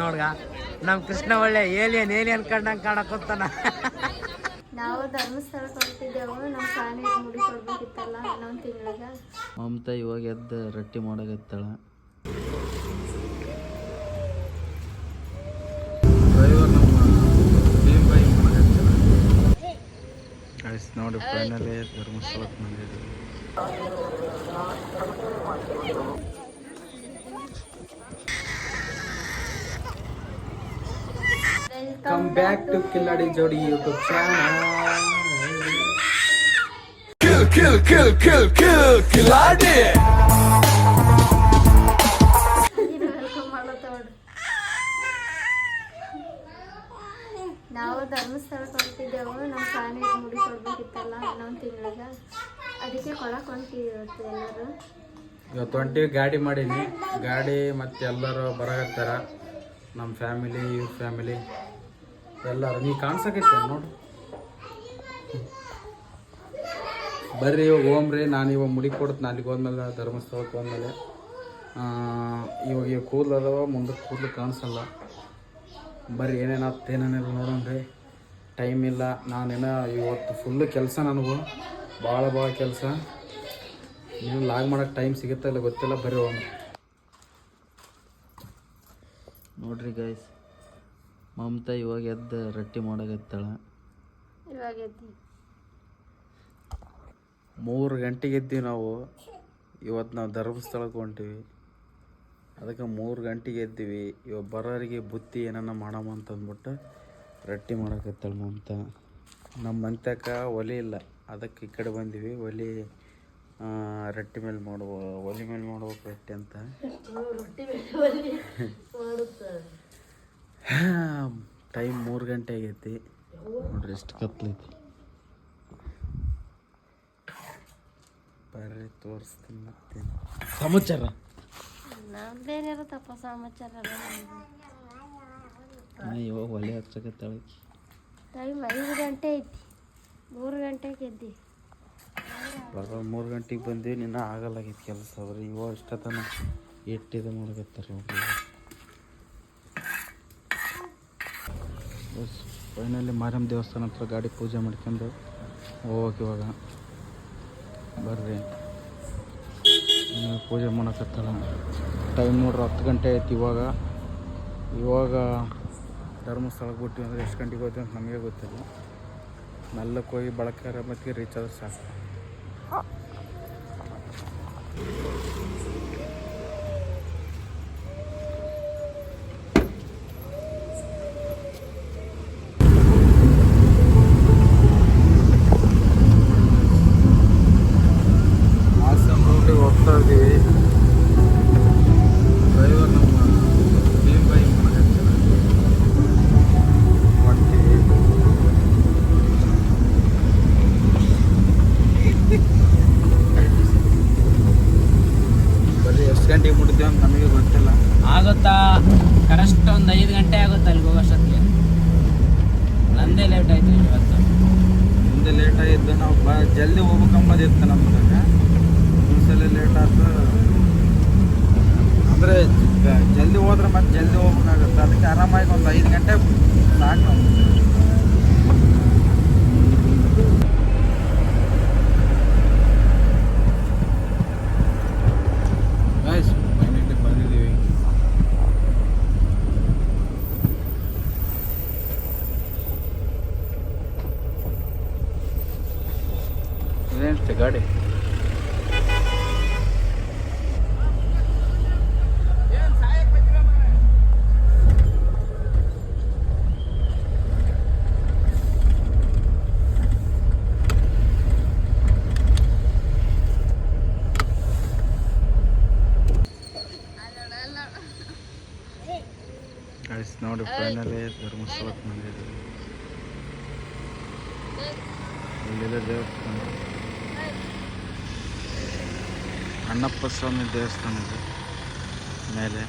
ನೋಡ್ಗ. ನಮ್ ಕೃಷ್ಣ ಒಳ್ಳೆ alien alien ಕಂಡಂಗ್ ಕಾಣಕೊತ್ತಾನ. ನಾವು ಧರ್ಮಸ್ಥಳಕ್ಕೆ ಹೊರಟಿದ್ದೆವು ನಮ್ಮ ತಿಂಗಳಿಗೆ. ಮಮತಾ ಇವಾಗ ಎದ್ದು ರೊಟ್ಟಿ ಮಾಡಕತ್ತಾಳ. ಡ್ರೈವರ್ ನಮ್ಮ ನೋಡಿ ಫೈನಲಿ ಧರ್ಮಸ್ಥಳಕ್ಕೆ ಬಂದಿದ್ದೀವಿ. ಕಮ್ ಬ್ಯಾಕ್ ಟು ಕಿಲ್ಲಾಡಿ ಜೋಡಿ ಯೂಟ್ಯೂಬ್ ಚಾನಲ್ ನಾವು ಧರ್ಮಸ್ಥಳಕ್ಕೆ ಹೊರಟಿದ್ದೆವು ನಮ್ಮ ಫ್ಯಾಮಿಲಿ ಮುಡಿ ಕೊಡ್ಬೇಕಿತ್ತಲ್ಲ ಇನ್ನೊಂದು ತಿಂಗಳಿಗೆ. ಅದಕ್ಕೆ ಕೊಡಕ್ಕೆ ಹೊಂಟಿವಿ ಇವತ್ತು ಎಲ್ಲರೂ. ಇವತ್ತು ಹೊಂಟಿವಿ ಗಾಡಿ ಮಾಡೀನಿ. ಗಾಡಿ ಮತ್ತು ಎಲ್ಲರೂ ಬರಕತ್ತಾರ. ನಮ್ಮ ಫ್ಯಾಮಿಲಿ ಇವ್ರ ಫ್ಯಾಮಿಲಿ ಎಲ್ಲರೂ, ನೀ ಕಾಣಿಸಕೈತೆ ನೋಡು. ಬರ್ರಿ ಇವಾಗ ಹೋಮ್ರಿ ನಾನು ಇವಾಗ ಮುಡಿ ಕೊಡ್ತೀನಿ ಅಲ್ಲಿಗೆ ಹೋದ್ಮೇಲೆ ಧರ್ಮಸ್ಥಳಕ್ಕೆ ಹೋದ್ಮೇಲೆ. ಇವಾಗ ಇವಾಗ ಕೂದಲು ಅದಾವ ಮುಂದಕ್ಕೆ ಕೂದಲು ಕಾಣಿಸಲ್ಲ. ಬರ್ರಿ, ಏನೇನು ಏನೇನಿಲ್ಲ ನೋಡೋಣ ರೀ. ಟೈಮ್ ಇಲ್ಲ, ನಾನೇನೋ ಇವತ್ತು ಫುಲ್ಲು ಕೆಲಸ ನನಗೂ. ಭಾಳ ಭಾಳ ಕೆಲಸ. ನೀವು ಲಾಗ್ ಮಾಡೋಕ್ಕೆ ಟೈಮ್ ಸಿಗುತ್ತಲ್ಲ ಗೊತ್ತಿಲ್ಲ, ಬರ್ರಿ ಹೋಗ್ರಿ ನೋಡ್ರಿ ಗೈಸ್ ಮಮತಾ ಇವಾಗ ಎದ್ದು ರೊಟ್ಟಿ ಮಾಡಕತ್ತಾಳ. ಇವಾಗ ಎದ್ದಿ. ಮೂರು ಗಂಟೆಗೆ ಎದ್ದೀವಿ ನಾವು. ಇವತ್ತು ನಾವು ಧರ್ಮಸ್ಥಳಕ್ಕೆ ಹೊಂಟೀವಿ. ಅದಕ್ಕೆ ಮೂರು ಗಂಟೆಗೆ ಎದ್ದೀವಿ. ಇವಾಗ ಬರೋರಿಗೆ ಬುತ್ತಿ ಏನನ್ನ ಮಾಡಮ್ಮ ಅಂತಂದ್ಬಿಟ್ಟು ರೊಟ್ಟಿ ಮಾಡಕತ್ತಾಳ ಮಮತಾ. ನಮ್ಮ ಮಂತಕ ಒಲೆ ಇಲ್ಲ. ಅದಕ್ಕೆ ಈ ಕಡೆ ಬಂದೀವಿ. ಒಲೆ ರಟ್ಟಿ ರೊಟ್ಟಿ ಮೇಲೆ ಮಾಡುವ ಒಲೆ ಮೇಲೆ ಮಾಡ್ಬೇಕು ರೊಟ್ಟಿ ಅಂತ. ಟೈಮ್ ಮೂರು ಗಂಟೆ ಆಗೈತಿ. ನೋಡ್ರಿ ಎಷ್ಟು ಕತ್ಲೈತಿ. ಬರ್ರಿ ತೋರಿಸ್ತೀನಿ ಮತ್ತೆ. ಸಮಾಚಾರ? ನಮ್ದೇನಿರೋ ತಪ್ಪ ಸಮಾಚಾರ ಇವಾಗ ಒಲೆ ಹಚ್ಚಕತ್ತಾಳಕಿ ಟೈಮ್ ಐದು ಗಂಟೆ ಐತಿ. ಮೂರು ಗಂಟೆಗೆ ಎದ್ದಿ. ಬರೋ ಮೂರು ಗಂಟೆಗೆ ಬಂದೀವಿ ನಿನ್ನ ಆಗಲ್ಲಾಗೈತಿ ಕೆಲಸ. ಅವ್ರಿ ಇವಾಗ ಇಷ್ಟತನ ಎಟ್ಟಿದು ಮಾಡಕತ್ತಾರ ನೋಡ್ರಿ ಫೈನಲಿ ಮಾರಮ್ಮ ದೇವಸ್ಥಾನ ಹತ್ರ ಗಾಡಿ ಪೂಜೆ ಮಾಡ್ಕೊಂಡು ಹೋಗಕ್ಕೆ ಇವಾಗ ಬರ್ರಿ. ಪೂಜೆ ಮಾಡೋಕತ್ತಲ್ಲ. ಟೈಮ್ ನೋಡ್ರಿ, ಹತ್ತು ಗಂಟೆ ಆಯ್ತು ಇವಾಗ. ಇವಾಗ ಧರ್ಮಸ್ಥಳಕ್ಕೆ ಬಿಟ್ಟು ಅಂದರೆ ಎಷ್ಟು ಗಂಟೆಗೆ ಹೋಗ್ತೀವಿ ಅಂತ ನಮಗೆ ಗೊತ್ತಿಲ್ಲ. ಮೆಲ್ಲಕ್ಕೆ ಹೋಗಿ ಬಳಕೆ ಮತ್ತೆ ರೀಚ್ ಆದ್ರೆ ಸಾಕು. ಡ್ರೈವರ್ ನಮ್ಮ ಭೀಮ್ಬಾಯಿ ಮಾಡಕತ್ತಾರ ಹೊಂಟಿವಿ ಬರೀ ಎಷ್ಟು ಗಂಟೆಗೆ ಮುಟ್ಟಿದ್ದೇವೆ ಅಂತ ನಮಗೆ ಗೊತ್ತಿಲ್ಲ. ಆಗುತ್ತಾ? ಕರೆಕ್ಟ್ ಒಂದು ಐದು ಗಂಟೆ ಆಗುತ್ತೆ ಅಲ್ಲಿಗೆ ಹೋಗೋಷ್ಟೊತ್ತಿಗೆ? ನಂದೇ ಲೇಟ್ ಆಯ್ತು ಇವತ್ತು. ಮುಂದೆ ಲೇಟ್ ಆಗಿದ್ದು ನಾವು ಬ ಜಲ್ದಿ ಹೋಗ್ಬೇಕಂಬದಿತ್ತು ನಮ್ಗೆ ಒಂದ್ಸಲ ಲೇಟ್ ಆಯ್ತು ಅಂದರೆ ಜಲ್ದಿ ಹೋದ್ರೆ ಮತ್ತೆ ಜಲ್ದಿ ಹೋಗ್ಬೇಕಾಗತ್ತೆ. ಅದಕ್ಕೆ ಆರಾಮಾಗಿ ಒಂದು ಐದು ಗಂಟೆ ಸಾಕು. ನಮ್ಗೆ. Guys, finally ಬಂದಿದ್ದೀವಿ. ಇದೇನಷ್ಟೇ ಗಾಡಿ ಗೈಸ್ ನೋಡಿ ಫೈನಲಿ ಧರ್ಮಸ್ಥಳಕ್ಕೆ ಬಂದಿದ್ದೀವಿ ಇಲ್ಲಿದೆ ದೇವಸ್ಥಾನ ಅಣ್ಣಪ್ಪ ಸ್ವಾಮಿ ದೇವಸ್ಥಾನ ಇದೆ ಮೇಲೆ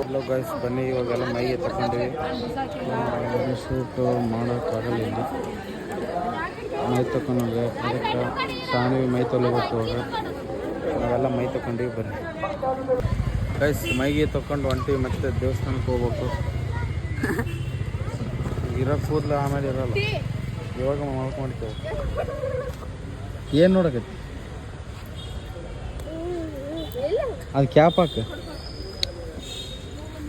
ಹಲೋ ಗಾಯ್ಸ್ ಬನ್ನಿ ಇವಾಗೆಲ್ಲ ಮೈಗೆ ತಗೊಂಡ್ವಿ ಸೂಟು ಮಾಡೋಕ್ಕಾಗಲ್ಲ ಇಲ್ಲಿ ಮೈ ತಗೊಂಡ್ರೆ ಅದಕ್ಕೆ ತಾನೇ ಮೈ ತೊಳಿಬೇಕು ಇವಾಗ ನಾವೆಲ್ಲ ಮೈ ತಗೊಂಡಿವಿ ಬರ್ರಿ ಗೈಸ್ ಮೈಗೆ ತಕೊಂಡು ಹೊಂಟಿವಿ ಮತ್ತೆ ದೇವಸ್ಥಾನಕ್ಕೆ ಹೋಗ್ಬೇಕು. ಇರೋ ಕೂದಲು ಆಮೇಲೆ ಇರಲ್ಲ. ಇವಾಗ ಮಾಡ್ಕೊಂಡ್ತೇವೆ ಏನು ನೋಡಕತ್ತಿ? ಅದು ಕ್ಯಾಪ್ ಹಾಕ.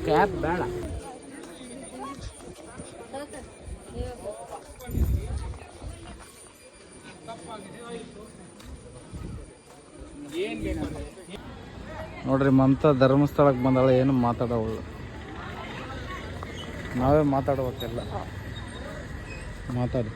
ಕ್ಯಾಪ್ ಬೇಡ. ನೋಡ್ರಿ ಮಮತಾ ಧರ್ಮಸ್ಥಳಕ್ಕೆ ಬಂದಾಳ ಏನು ಮಾತಾಡೋಳು ನಾವೇ ಮಾತಾಡ್ಬೇಕೆಲ್ಲ. ಮಾತಾಡಿ.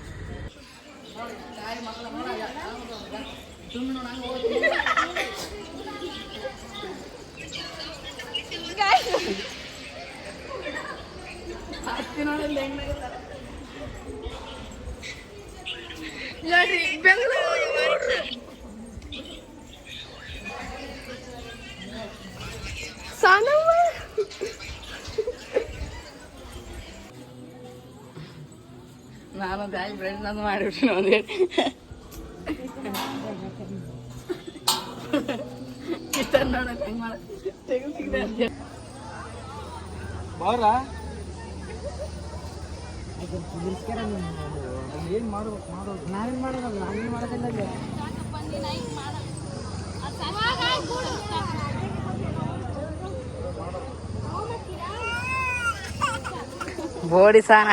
ನಾನು ದಾಯಿ ಫ್ರೆಂಡ್ ನಾನು ಮಾಡಿಬಿಟ್ಟು ಒಂದೇ ಇಷ್ಟ ನೋಡಕ್ ಹೆಂಗ್ ಮಾಡ ಬಾರ ಏನು ಮಾಡ್ಬೇಕು ಮಾಡೋದು ನಾವೇನ್ ಮಾಡೋದಲ್ಲ ನಾವೇನ್ ಮಾಡೋದಿಲ್ಲ ಬೋಡಿ ಸಾನ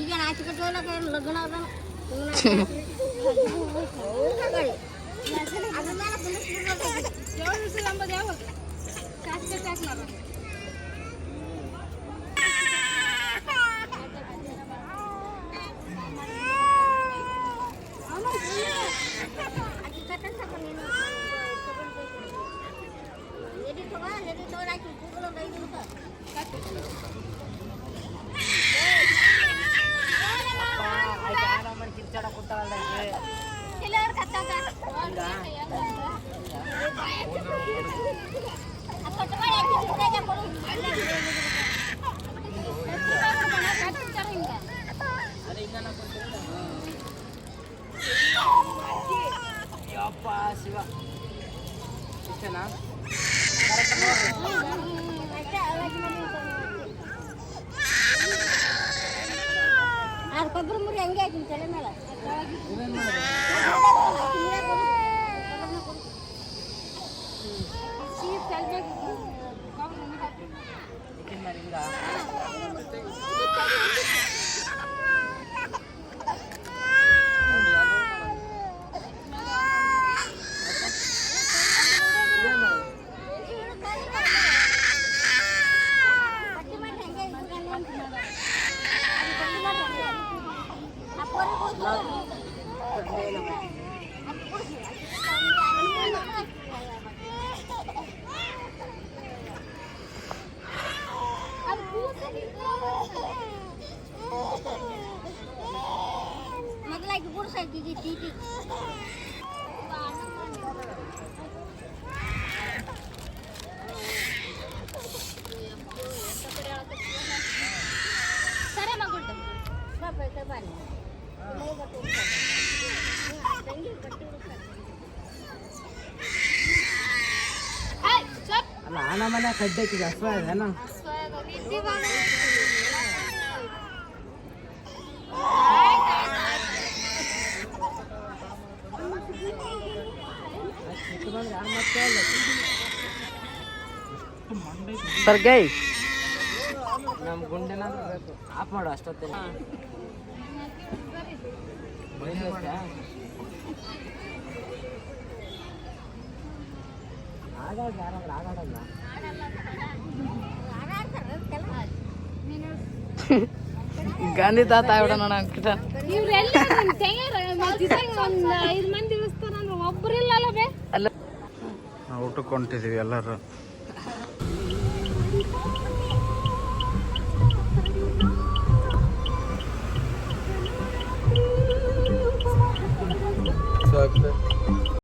ಈಗ ನಾಚಿಕೆ ತೋಲಕ ಲಗ್ನ ಅದನ ಎಡಿ Apa sih, Pak? Ikan apa? ಕೊಬ್ಬರಿ ಮುರಿ ಹಂಗೆ ಹಾಕಿನ ತಲೆ ಮೇಲೆ. vlog berdua lang Maglagi sa. ಅಲ್ಲ ಆನ ಮನೆ ಕಡ್ಡೆ ಹಾಕಿದೆ ಹಸ್ವ ಅದೇನ ಸರ್ಗೈ ನಮ್ ಗುಂಡೆನಾದ್ರೂ ಬೇಕು ಆಫ್ ಮಾಡು ಅಷ್ಟೊತ್ತಿಲ್ಲ ಗಾಂಧಿ ತಾತ ಆಡ ನೋಡ ಅನ್ಕಿಟ ಅಲ್ಲ. ನಾವು ಊಟಕ್ಕೆ ಹೊಂಟಿದೀವಿ ಎಲ್ಲರೂ. ಸಾಕು